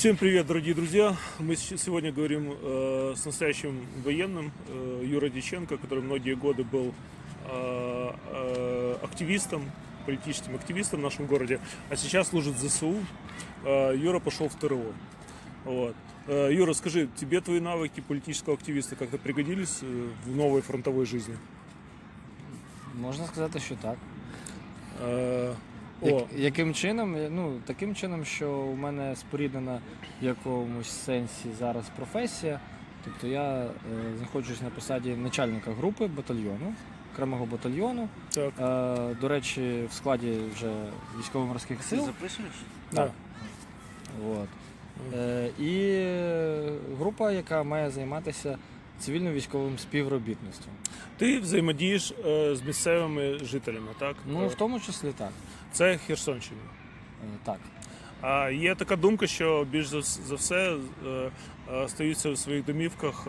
Всем привет, дорогие друзья! Мы сегодня говорим э, с настоящим военным э, Юра Диченко, который многие годы был э, э, активистом, политическим активистом в нашем городе, а сейчас служит в ЗСУ. Э, Юра пошел в ТРО. Вот. Э, Юра, скажи, тебе твои навыки политического активиста как-то пригодились э, в новой фронтовой жизни? Можна сказати, що так. Э, Як, О, яким чином? Ну, таким чином, що у мене споріднена в якомусь сенсі зараз професія. Тобто я е, знаходжусь на посаді начальника групи батальйону, окремого батальйону. так. Е, до речі, в складі вже військово-морських сил. записуєш? Да. От. Е, і група, яка має займатися цивільно-військовим співробітництвом. Ти взаємодієш е, з місцевими жителями, так? Ну, Е, в тому числі так. Це Херсонщина. Е, так. А є така думка, що більш за, все е, е, стаються в своїх домівках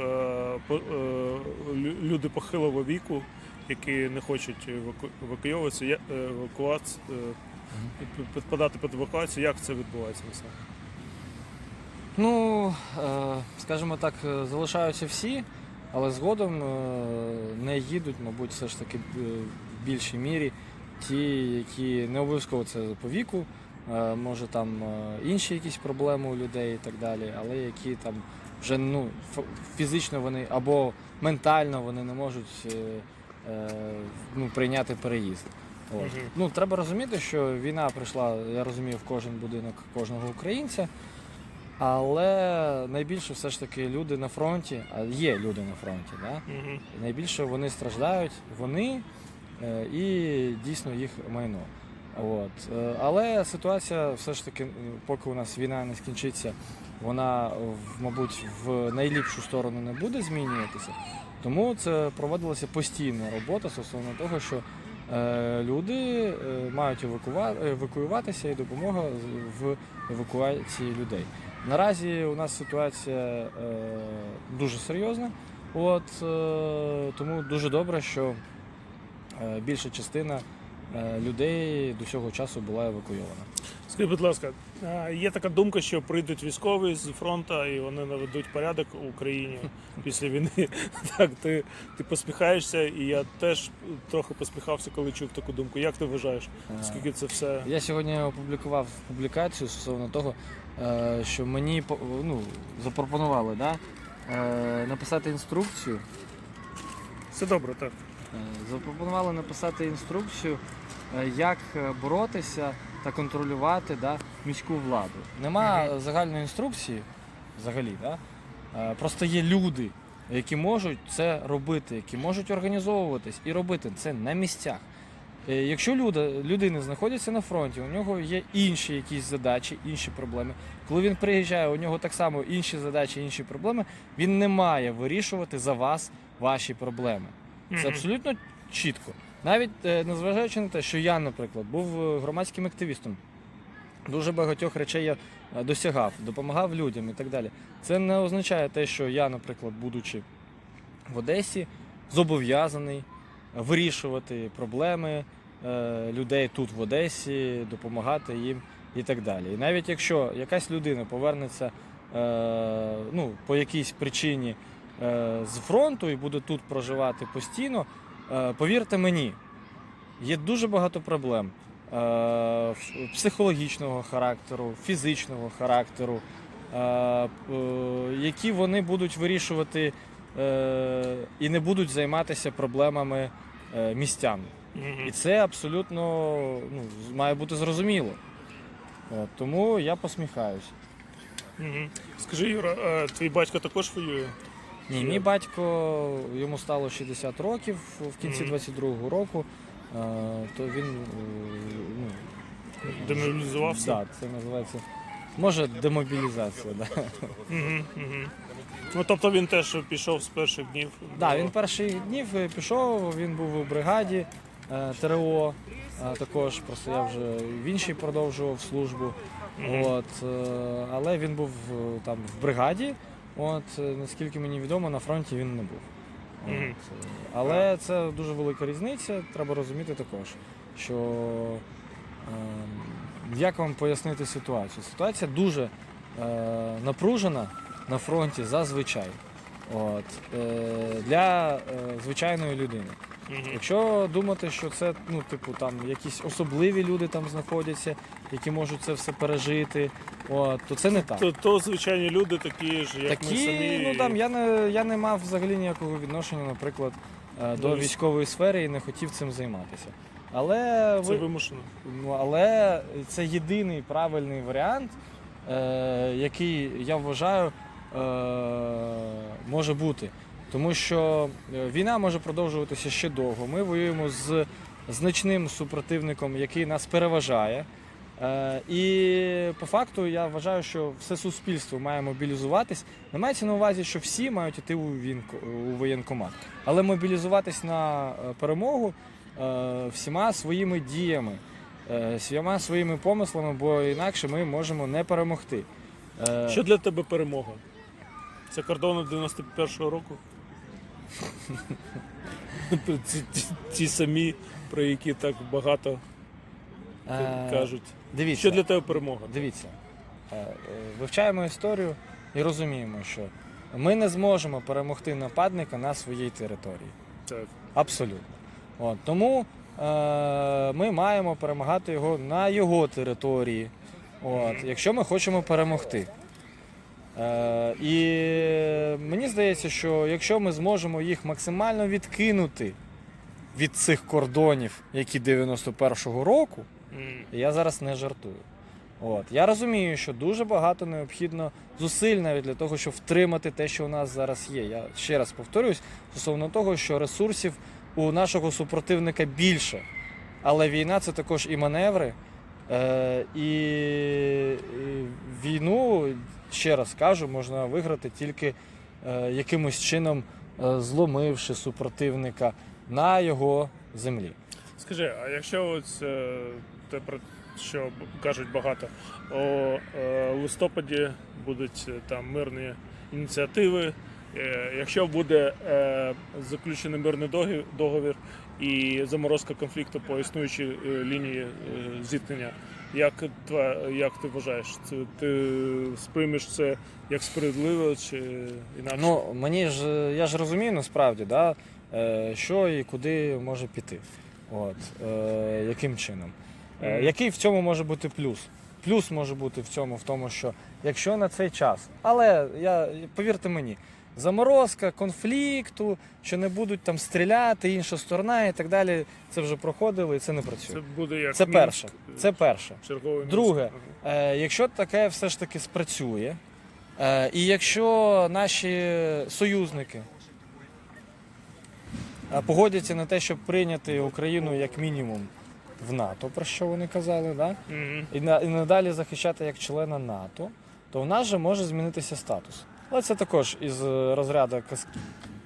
люди похилого віку, які не хочуть еваку- евакуйовуватися, я- е, евакуац- е, під- підпадати під евакуацію. Як це відбувається на саме? Ну, скажімо так, залишаються всі, але згодом не їдуть, мабуть, все ж таки в більшій мірі ті, які не обов'язково це по віку, е, може там е, інші якісь проблеми у людей і так далі, але які там вже ну, фізично вони або ментально вони не можуть е, ну, прийняти переїзд. От. Мгм. Ну, треба розуміти, що війна прийшла, я розумію, в кожен будинок кожного українця. Але найбільше все ж таки люди на фронті, а є люди на фронті, да? Угу. найбільше вони страждають, вони і дійсно їх майно. От. Е, Але ситуація все ж таки, е, поки у нас війна не скінчиться, вона, мабуть, в найліпшу сторону не буде змінюватися. Тому це проводилася постійна робота стосовно того, що е, люди е, мають евакуюватися і допомога в евакуації людей. Наразі у нас ситуація е, дуже серйозна. От, е, тому дуже добре, що е, більша частина е, людей до цього часу була евакуйована. Скажіть, будь ласка, є така думка, що прийдуть військові з фронту і вони наведуть порядок у Україні після війни. Так, ти, ти посміхаєшся, і я теж трохи посміхався, коли чув таку думку. Як ти вважаєш? Е, Скільки це все? Я сьогодні опублікував публікацію стосовно того, е, що мені ну, запропонували да, е, написати інструкцію. Все добре, так. Е, Запропонували написати інструкцію, е, як е, боротися та контролювати да, міську владу. Нема загальної інструкції взагалі. Да? Просто є люди, які можуть це робити, які можуть організовуватись і робити це на місцях. Якщо люди, людина знаходиться на фронті, у нього є інші якісь задачі, інші проблеми. Коли він приїжджає, у нього так само інші задачі, інші проблеми. Він не має вирішувати за вас ваші проблеми. Це абсолютно чітко. Навіть е, незважаючи на те, що я, наприклад, був е, громадським активістом, дуже багатьох речей я е, досягав, допомагав людям і так далі. Це не означає те, що я, наприклад, будучи в Одесі, зобов'язаний вирішувати проблеми е, людей тут в Одесі, допомагати їм і так далі. І навіть якщо якась людина повернеться е, ну, по якійсь причині з фронту і буде тут проживати постійно, е, повірте мені, є дуже багато проблем е, психологічного характеру, фізичного характеру, е, е, які вони будуть вирішувати е, і не будуть займатися проблемами е, містян. І це абсолютно ну, має бути зрозуміло. Тому я посміхаюсь. Скажи, Юра, твій батько також воює? Ні, мій батько йому стало 60 років в кінці 22-го року. е, То він е, ну, Демобілізувався? Так, це називається. Може, демобілізація. Да. Ну, тобто він теж пішов з перших днів. Да, він перших днів е, пішов, він був у бригаді е, ТРО. е, Також просто я вже в іншій продовжував службу. От, е, але він був е, там в бригаді. От, е, наскільки мені відомо, на фронті він не був. От, Мгм. е, але це дуже велика різниця. Треба розуміти також, що е, як вам пояснити ситуацію? Ситуація дуже е, напружена на фронті зазвичай. От, е, для е, звичайної людини. Якщо думати, що це ну, типу, там якісь особливі люди там знаходяться, які можуть це все пережити, от, то це не так. То, то звичайні люди такі ж, як Такі, ми самі. ну там я не я не мав взагалі ніякого відношення, наприклад, е, до військ- військової сфери і не хотів цим займатися. Але Це ви, вимушено. ну, але це єдиний правильний варіант, е, який я вважаю е, може бути. Тому що е, війна може продовжуватися ще довго. Ми воюємо з значним супротивником, який нас переважає. Е, і по факту я вважаю, що все суспільство має мобілізуватись. Не мається на увазі, що всі мають йти у, у воєнкомат, але мобілізуватись на е, перемогу всіма своїми діями, всіма своїми помислами, бо інакше ми можемо не перемогти. Що для тебе перемога? Це кордони 91-го року? ці, ці, ці самі, про які так багато е, кажуть. Дивіться, Що для тебе перемога? Дивіться, е, е, вивчаємо історію і розуміємо, що ми не зможемо перемогти нападника на своїй території. Так. Абсолютно. От, тому е, ми маємо перемагати його на його території, от, якщо ми хочемо перемогти. Е, і мені здається, що якщо ми зможемо їх максимально відкинути від цих кордонів, які 91-го року, я зараз не жартую. От. Я розумію, що дуже багато необхідно зусиль навіть для того, щоб втримати те, що у нас зараз є. Я ще раз повторюсь стосовно того, що ресурсів у нашого супротивника більше. Але війна це також і маневри. Е, і, ще раз кажу, можна виграти тільки е, якимось чином е, зломивши супротивника на його землі. Скажи, а якщо ось е, те про що кажуть багато, е, листопаді будуть там мирні ініціативи. Якщо буде заключений мирний договір і заморозка конфлікту по існуючій лінії зіткнення, як, тва- як ти вважаєш, це ти сприймеш це як справедливо чи інакше? Ну, мені ж я ж розумію насправді, да, е, що і куди може піти. От, е, яким чином. Е, який в цьому може бути плюс? Плюс може бути в цьому, в тому, що якщо на цей час, але я повірте мені, заморозка конфлікту, що не будуть там стріляти, інша сторона і так далі, це вже проходило і це не працює. це буде як Це перше. е, Це перше. черговий Мінськ. Друге, Е, якщо таке все ж таки спрацює, е, і якщо наші союзники е, погодяться на те, щоб прийняти Україну як мінімум в НАТО, про що вони казали, да? Мгм. і, на, і надалі захищати як члена НАТО, то в нас же може змінитися статус. Але це також із е, розряду каз-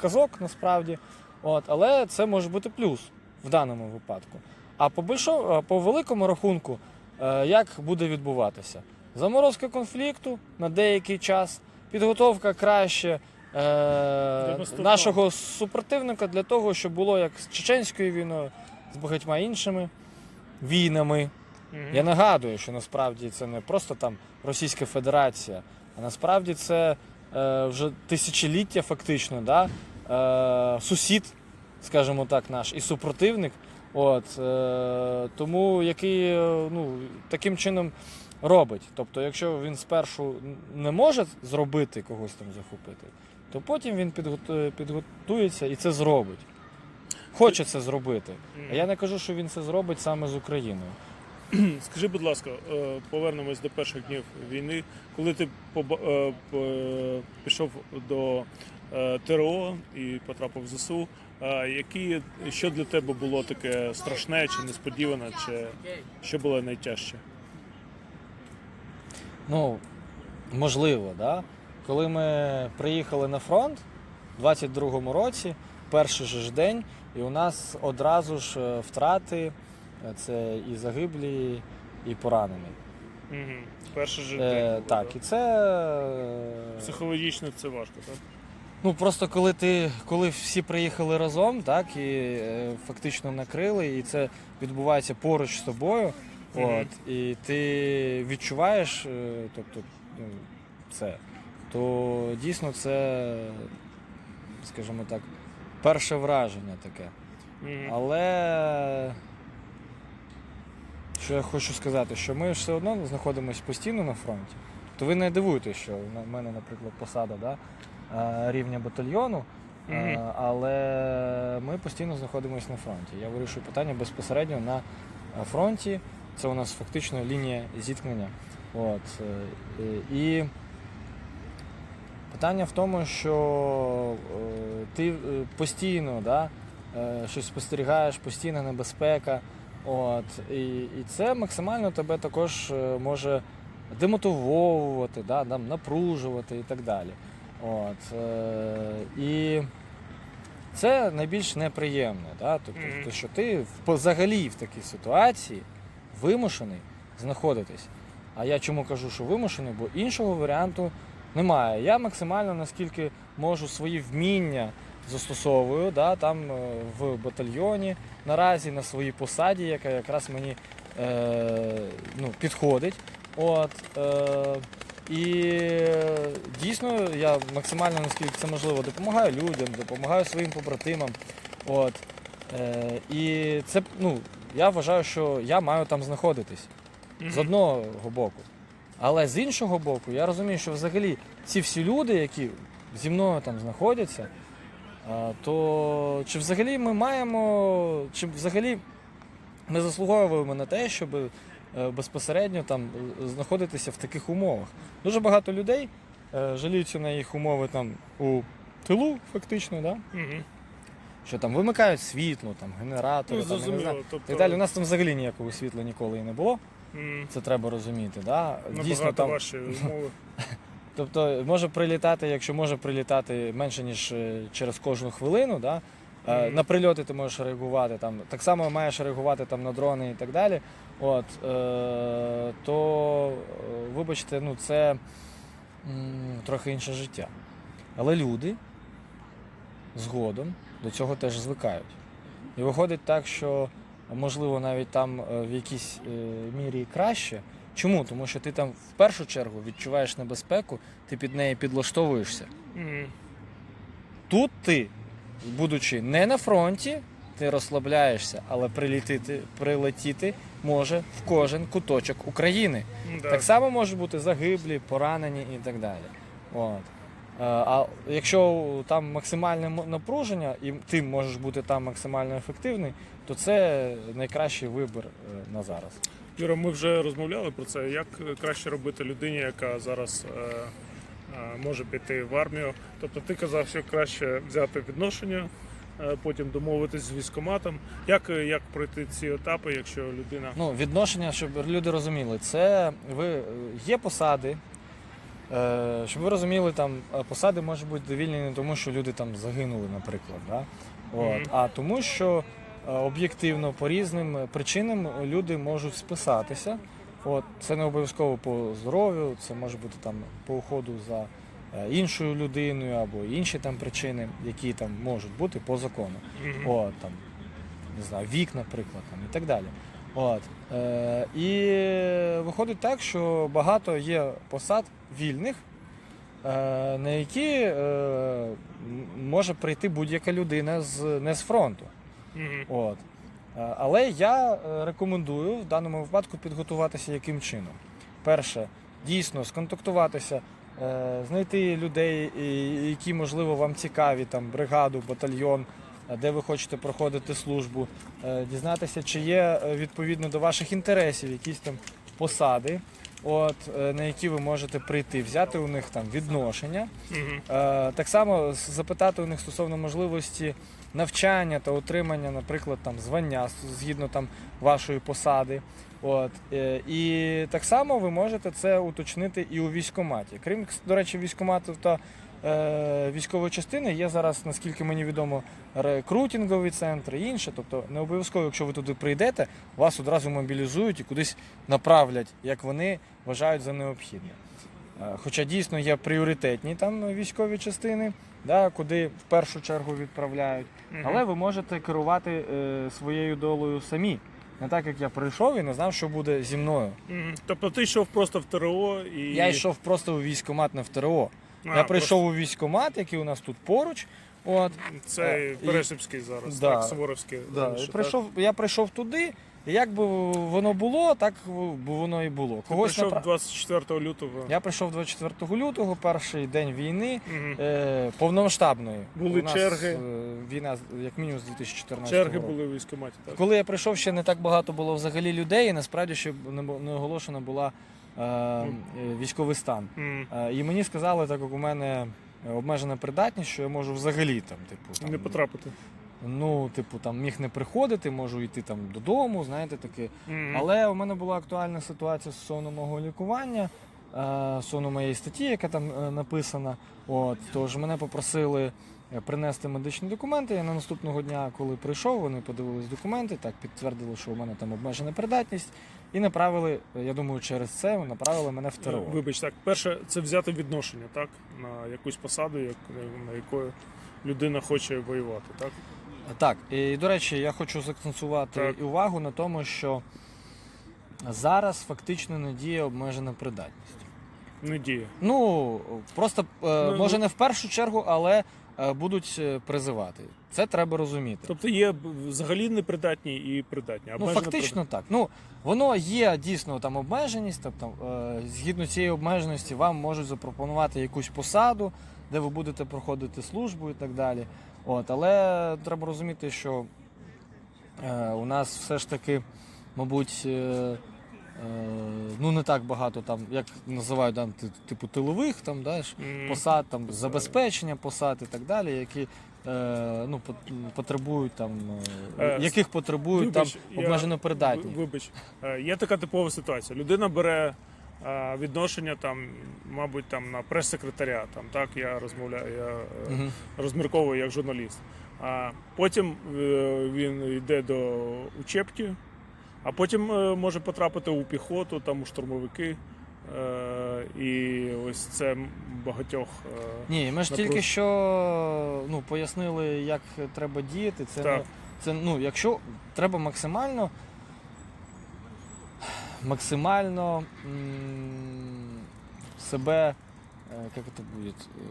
казок насправді. От, але це може бути плюс в даному випадку. А по, большо, по великому рахунку, е, як буде відбуватися? Заморозка конфлікту на деякий час, підготовка краще е, нашого супротивника для того, щоб було як з чеченською війною, з багатьма іншими війнами. Я нагадую, що насправді це не просто там Російська Федерація, а насправді це вже тисячоліття фактично, да? е, сусід, скажімо так, наш, і супротивник. От, е, тому який е, ну, таким чином робить. Тобто, якщо він спершу не може зробити когось там захопити, то потім він підготує, підготується і це зробить. Хоче це зробити. А я не кажу, що він це зробить саме з Україною. Скажи, будь ласка, е, повернемось до перших днів війни. Коли ти е, п- пішов до е, ТРО і потрапив в ЗСУ, е, які, що для тебе було таке страшне чи несподіване, чи що було найтяжче? Ну, можливо, да? коли ми приїхали на фронт у 22-му році, перший же ж день, і у нас одразу ж е, втрати, е, це і загиблі, і поранені. Угу. Перший же Е, так, і це. е, Психологічно це важко, так? Ну просто коли ти коли всі приїхали разом, так і е, фактично накрили, і це відбувається поруч з тобою. Мгм. От, і ти відчуваєш, е, тобто ну, це, то дійсно це, скажімо так, перше враження таке. Мгм. Але що я хочу сказати, що ми все одно знаходимося постійно на фронті. То ви не дивуєтесь, що в мене, наприклад, посада да, е, рівня батальйону, Мгм. але ми постійно знаходимося на фронті. Я вирішую питання безпосередньо на фронті. Це у нас фактично лінія зіткнення. От. е, І питання в тому, що ти постійно да, щось спостерігаєш, постійна небезпека. От, і, і це максимально тебе також е, може демотивовувати, да, там, напружувати і так далі. От, е, і це найбільш неприємне. Да? Тобто, Мгм. те, що ти взагалі в такій ситуації вимушений знаходитись. А я чому кажу, що вимушений, бо іншого варіанту немає. Я максимально наскільки можу свої вміння застосовую да, там е, в батальйоні наразі на своїй посаді, яка якраз мені е, ну, підходить. От, е, і дійсно я максимально наскільки це можливо допомагаю людям, допомагаю своїм побратимам. От, е, і це ну, я вважаю, що я маю там знаходитись Мгм. з одного боку. Але з іншого боку, я розумію, що взагалі ці всі люди, які зі мною там знаходяться, то чи взагалі ми маємо, чи взагалі ми заслуговуємо на те, щоб е, безпосередньо там знаходитися в таких умовах. Дуже багато людей е, жаліються на їх умови там у тилу, фактично, да? Мгм. що там вимикають світло, там генератори, Ну, там, я не знаю, Тобто, так далі. У нас там взагалі ніякого світла ніколи і не було. Це треба розуміти. Да? Дійсно, там, важчі умови. тобто може прилітати, якщо може прилітати менше, ніж е, через кожну хвилину, да? Мгм. на прильоти ти можеш реагувати. Там, так само маєш реагувати там, на дрони і так далі. От, е, то, е, вибачте, ну, це м, трохи інше життя. Але люди згодом до цього теж звикають. І виходить так, що можливо навіть там в якійсь мірі краще. Чому? Тому що ти там в першу чергу відчуваєш небезпеку, ти під неї підлаштовуєшся. Мгм. Тут ти, будучи не на фронті, ти розслабляєшся, але прилетіти, прилетіти може в кожен куточок України. М-да. Так само можуть бути загиблі, поранені і так далі. От. Е, А якщо там максимальне напруження, і ти можеш бути там максимально ефективний, то це найкращий вибір е, на зараз. Юра, ми вже розмовляли про це. Як краще робити людині, яка зараз е, е, може піти в армію? Тобто ти казав, що краще взяти відношення, е, потім домовитись з військоматом. Як, як пройти ці етапи, якщо людина. Ну, відношення, щоб люди розуміли, це ви є посади. Щоб ви розуміли, там посади можуть бути довільні не тому, що люди там загинули, наприклад. Да? От, Мгм. а тому, що об'єктивно по різним е, причинам люди можуть списатися. От, це не обов'язково по здоров'ю, це може бути там по уходу за е, іншою людиною або інші там причини, які там можуть бути по закону. От, там, не знаю, вік, наприклад, там, і так далі. От. Е, і виходить так, що багато є посад вільних, е, на які е, може прийти будь-яка людина з, не з фронту. Мгм. От. Е, Але я е, рекомендую в даному випадку підготуватися яким чином. Перше, дійсно сконтактуватися, е, знайти людей, які, можливо, вам цікаві, там, бригаду, батальйон, де ви хочете проходити службу, дізнатися, чи є відповідно до ваших інтересів якісь там посади, от, на які ви можете прийти, взяти у них там відношення. Е, Так само запитати у них стосовно можливості навчання та отримання, наприклад, там звання згідно там вашої посади. От е, і так само ви можете це уточнити і у військкоматі. Крім до речі, військкомату та е, військової частини є зараз, наскільки мені відомо, рекрутингові центри і інше. Тобто не обов'язково, якщо ви туди прийдете, вас одразу мобілізують і кудись направлять, як вони вважають за необхідне. Е, Хоча дійсно є пріоритетні там військові частини, да, куди в першу чергу відправляють. Мгм. Але ви можете керувати е, своєю долею самі. не так, як я прийшов і не знав, що буде зі мною. Тобто ти йшов просто в ТРО і. Я йшов просто у військкомат, не в ТРО. А, я прийшов у військкомат, який у нас тут поруч. От, Це Е, Пересипський зараз, Да. так, Суворовський. да, раніше, і так? прийшов, я прийшов туди, як би воно було, так б воно і було. Ти прийшов напра- 24 лютого. Я прийшов 24 лютого, перший день війни, Мгм. е, повномасштабної. Були У нас, черги? е, Війна як мінімум з 2014 року. Черги були в військкоматі, так? Коли я прийшов, ще не так багато було взагалі людей, і насправді ще не оголошена була е, е, військовий стан. Мгм. Е, і мені сказали, так як у мене обмежена придатність, що я можу взагалі там, типу, там, Не потрапити. Ну, типу, там міг не приходити, можу йти там додому, знаєте, таке. Мгм. Але у мене була актуальна ситуація стосовно мого лікування, е, стосовно моєї статті, яка там е, написана. От, тож мене попросили е, принести медичні документи. Я на наступного дня, коли прийшов, вони подивились документи, так підтвердили, що у мене там обмежена придатність, і направили, е, я думаю, через це направили мене в ТРО. Вибач, так. Перше, це взяти відношення, так? На якусь посаду, як, на якою людина хоче воювати, так? Так, і до речі, я хочу заакцентувати Так. увагу на тому, що зараз фактично не діє обмежена придатність. Не діє. Ну просто е, Ну, може ну- не в першу чергу, але е, будуть е, призивати. Це треба розуміти. Тобто є взагалі непридатні і придатні. Ну фактично так. Ну воно є дійсно там обмеженість. Тобто, згідно цієї обмеженості, вам можуть запропонувати якусь посаду, де ви будете проходити службу і так далі. От, але треба розуміти, що е, у нас все ж таки, мабуть. Е, е, Ну, не так багато там, як називають там, типу тилових там, да, посад, там, забезпечення посад і так далі, які е, ну, пот- потребують там, е, Е, яких потребують Вибач, там обмежено придатні. Вибач, є така типова ситуація. Людина бере відношення там, мабуть, там на прес-секретаря. Там так я розмовляю, я Мгм. розмірковую як журналіст. А потім е, він йде до учебки, а потім е, може потрапити у піхоту, там у штурмовики. І ось це багатьох. Ні, ми ж тільки що ну, пояснили, як треба діяти. Це, Так. це ну, якщо треба максимально максимально себе, е, як це буде? е,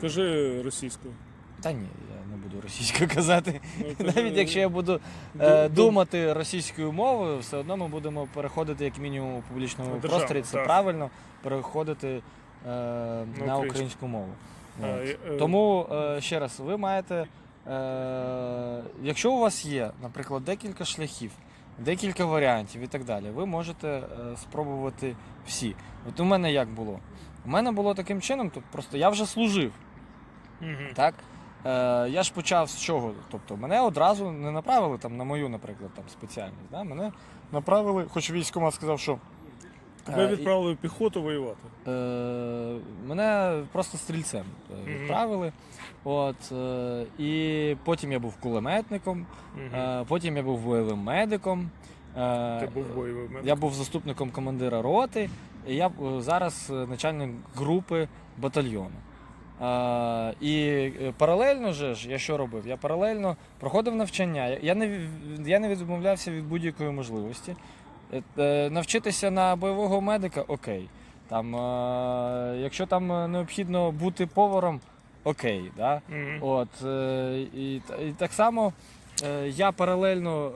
Кажи російською. Та ні, я не буду російською казати. Ну, Навіть якщо я буду Ду- е, ду- думати російською мовою, все одно ми будемо переходити як мінімум у публічному Державну, просторі. Це так. правильно переходити е, на українську. українську мову. Е, е, Тому е, ще раз, ви маєте, е, якщо у вас є, наприклад, декілька шляхів, декілька варіантів і так далі, ви можете е, спробувати всі. От у мене як було? У мене було таким чином, тобто просто я вже служив. мгм. Так? Е, я ж почав з чого? Тобто мене одразу не направили там, на мою, наприклад, там, спеціальність. Да? Мене направили, хоч військкомат сказав, що. Тебе відправили в піхоту воювати. Е, мене просто стрільцем е, відправили. От, е, і потім я був кулеметником, е, потім я був бойовим медиком. е, Ти був бойовим медиком. Я був заступником командира роти, і я е, зараз е, начальник групи батальйону. Е, і паралельно же ж, я що робив? Я паралельно проходив навчання. Я не, я не відмовлявся від будь-якої можливості. Е, е, Навчитися на бойового медика окей. Там, е, якщо там необхідно бути поваром, окей. Да? Мгм. От, е, і, і так само е, я паралельно,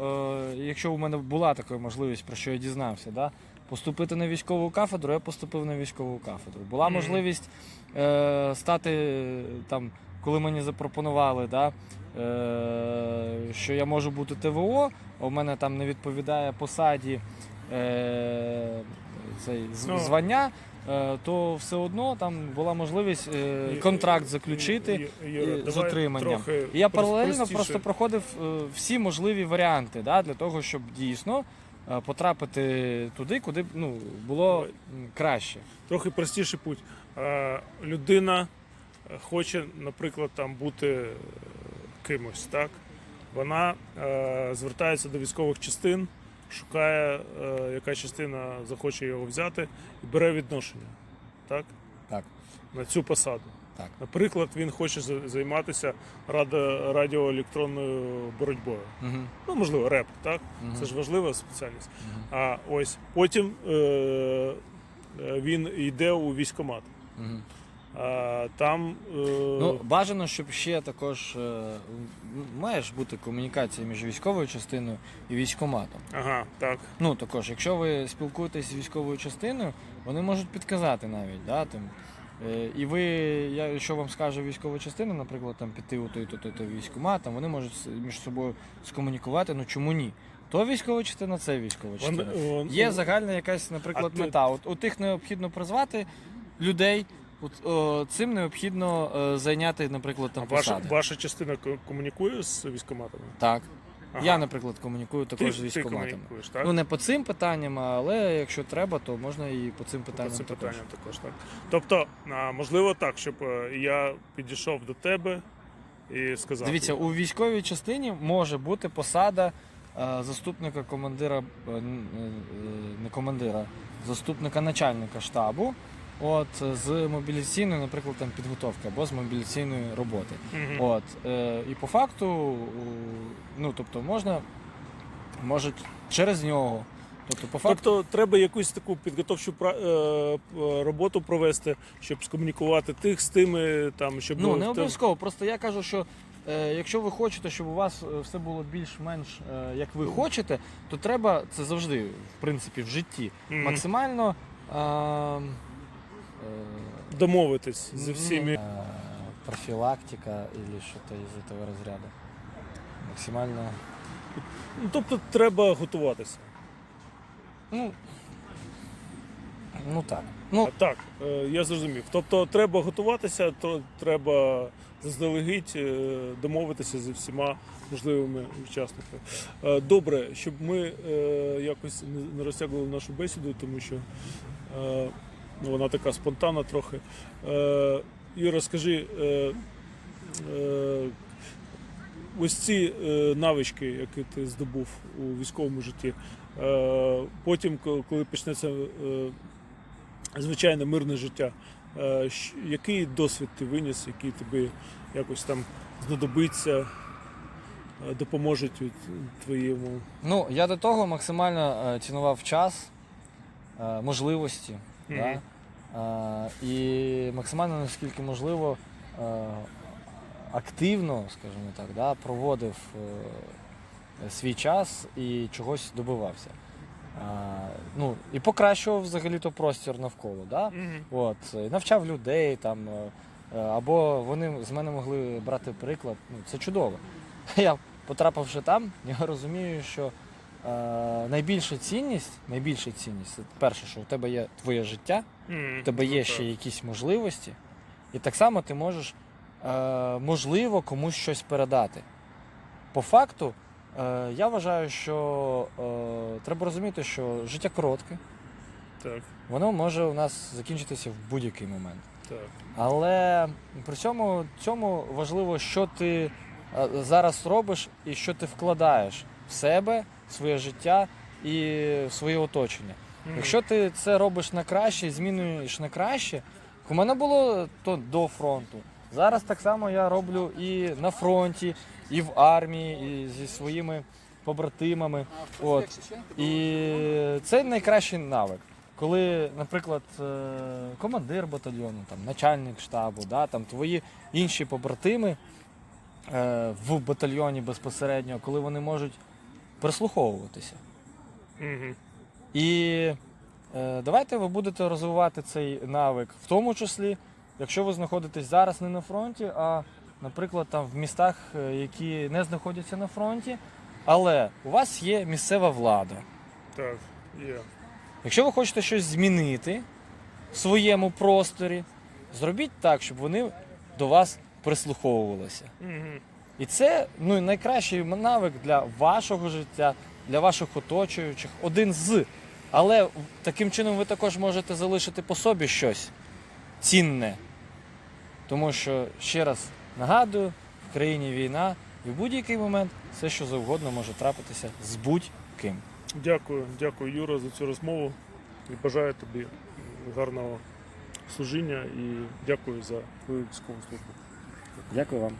е, якщо у мене була така можливість, про що я дізнався, да, поступити на військову кафедру, я поступив на військову кафедру. Була Мгм. можливість е, стати там, коли мені запропонували, да, е, що я можу бути ТВО, у мене там не відповідає посаді е, цей, Ну. звання. е, То все одно там була можливість е, контракт заключити. Юра, з отриманням. І я паралельно простіше. просто проходив е, всі можливі варіанти да, для того, щоб дійсно потрапити туди, куди б, ну, було краще. трохи простіший путь. Людина хоче, наприклад, там бути кимось, так? Вона е, звертається до військових частин, шукає, е, яка частина захоче його взяти, і бере відношення, так? Так. На цю посаду. Так. Наприклад, він хоче займатися радо- радіоелектронною боротьбою. Угу. Ну, можливо, реп, так? Мгм. Це ж важлива спеціальність. Мгм. А ось потім е- е, він йде у військкомат. Угу. Там е- Ну, бажано, щоб ще також е, має ж бути комунікація між військовою частиною і військкоматом. ага, так. Ну також, якщо ви спілкуєтесь з військовою частиною, вони можуть підказати навіть, да, там. Е, І ви, я, якщо вам скаже військова частина, наприклад, там піти у той то той, той військкомат, там вони можуть між собою скомунікувати, ну чому ні? То військова частина, це військова частина. вон- Є загальна якась, наприклад, мета. От у тих необхідно призвати людей, цим необхідно е, зайняти, наприклад, А там ваша, посади. ваша частина комунікує з військкоматами? Так. Ага. Я, наприклад, комунікую ти, також з ти так? Ну не по цим питанням, але якщо треба, то можна і по цим По питанням цим також. питанням також, так. Тобто, можливо так, щоб е, я підійшов до тебе і сказав. Дивіться, у військовій частині може бути посада е, заступника командира, е, е, не командира, заступника начальника штабу. От з мобілізаційної, наприклад, там підготовки або з мобілізаційної роботи. Мгм. От е, і по факту, ну тобто, можна можуть через нього. Тобто, по факту, Тобто треба якусь таку підготовчу пра- е, роботу провести, щоб скомунікувати тих з тими, там, щоб Ну, не обов'язково. Просто я кажу, що е, якщо ви хочете, щоб у вас е, все було більш-менш е, як ви хочете, то треба це завжди, в принципі, в житті. Максимально. Е, е, домовитись зі ні, всіми. е, профілактика або щось із цього розряду. Максимально. Ну, тобто треба готуватися. Ну, ну так. Ну, Так, е, я зрозумів. Тобто треба готуватися, то треба заздалегідь е, домовитися зі всіма можливими учасниками. Е, Добре, щоб ми якось не- розтягували нашу бесіду, тому що ну, вона така спонтанна трохи. Е, Юра, скажи, е, е, ось ці е, навички, які ти здобув у військовому житті, е, потім, коли почнеться е, звичайне мирне життя. Який досвід ти виніс, який тобі якось там знадобиться, допоможуть твоєму. ну, я до того максимально цінував час, можливості. Да? Е, і максимально наскільки можливо е, активно, скажімо так, да, проводив е, свій час і чогось добивався. Е, ну, і покращував взагалі-то простір навколо. Да? От, і навчав людей там, е, або вони з мене могли брати приклад. Ну, це чудово. Я потрапивши там, я розумію, що найбільша цінність, найбільша цінність це перше, що у тебе є твоє життя, у тебе є Ну, ще якісь можливості, і так само ти можеш, е, можливо, комусь щось передати. По факту, е, я вважаю, що е, треба розуміти, що життя коротке, Так, воно може у нас закінчитися в будь-який момент. так. Але при цьому цьому важливо, що ти е, зараз робиш і що ти вкладаєш в себе, своє життя і своє оточення. Мгм. Якщо ти це робиш на краще, змінюєш на краще, у мене було то до фронту. Зараз так само я роблю і на фронті, і в армії, і зі своїми побратимами. От. І це найкращий навик. Коли, наприклад, е, командир батальйону, там, начальник штабу, да, там, твої інші побратими е, в батальйоні безпосередньо, коли вони можуть прислуховуватися. Мгм. І е, давайте ви будете розвивати цей навик, в тому числі, якщо ви знаходитесь зараз не на фронті, а, наприклад, там в містах, е, які не знаходяться на фронті, але у вас є місцева влада. Так, є. Якщо ви хочете щось змінити в своєму просторі, зробіть так, щоб вони до вас прислуховувалися. Мгм. І це ну, найкращий навик для вашого життя, для ваших оточуючих, один з. Але таким чином ви також можете залишити по собі щось цінне. Тому що, ще раз нагадую, в країні війна, і в будь-який момент все, що завгодно може трапитися з будь-ким. Дякую, дякую, Юра, за цю розмову і бажаю тобі гарного служіння і дякую за твою військову службу. Дякую вам.